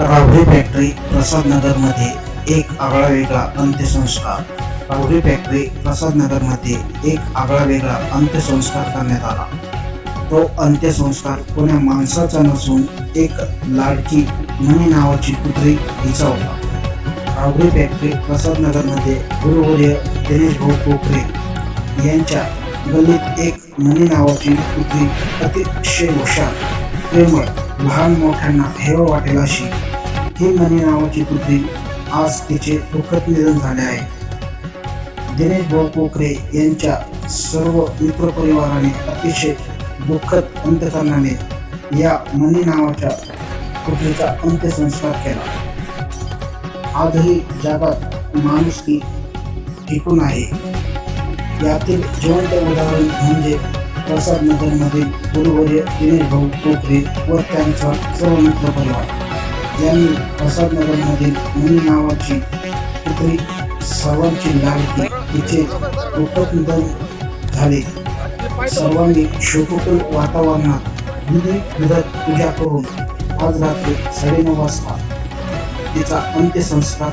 Rahuri factory प्रसादनगरमध्ये एक आगळा वेगळा अंत्यसंस्कार. राहुरी फॅक्टरी प्रसादनगरमध्ये एक आगळा वेगळा अंत्यसंस्कार करण्यात आला. तो अंत्यसंस्कार कोण्या माणसाचा नसून एक लाडकी मनी नावाची पुत्री हिचा होता. राहुरी फॅक्टरी प्रसादनगरमध्ये गुरुवर्य दिनेश भाऊ कोकरे यांच्या गल्लीत एक मनी नावाची पुत्री अतिशय हुशार प्रेमळ लहान मोठ्यांना हेवा वाटेल अशी ही मनी नावाची कुत्री आज तिचे दुःखद निधन झाले आहे. दिनेश भाऊ पोखरे यांच्या सर्व मित्रपरिवाराने अतिशय दुःखद अंत्यकरणाने या मनी नावाच्या कुत्रीचा अंत्यसंस्कार केला. आजही जगात माणुसकी टिकून आहे. यातील जिवंत उदाहरण म्हणजे प्रसाद नगरमधील गुरुवर्य दिनेश भाऊ पोखरे व त्यांचा सर्व मित्रपरिवार यांनी प्रसाद नगरमधील मुनी नावाची पुत्री सर्वांची लाडकी इथे दुःखद निधन झाले. सर्वांनी शोककुल वातावरणात विधी विधत पूजा करून आज रात्री साडेनऊ वाजता तिचा अंत्यसंस्कार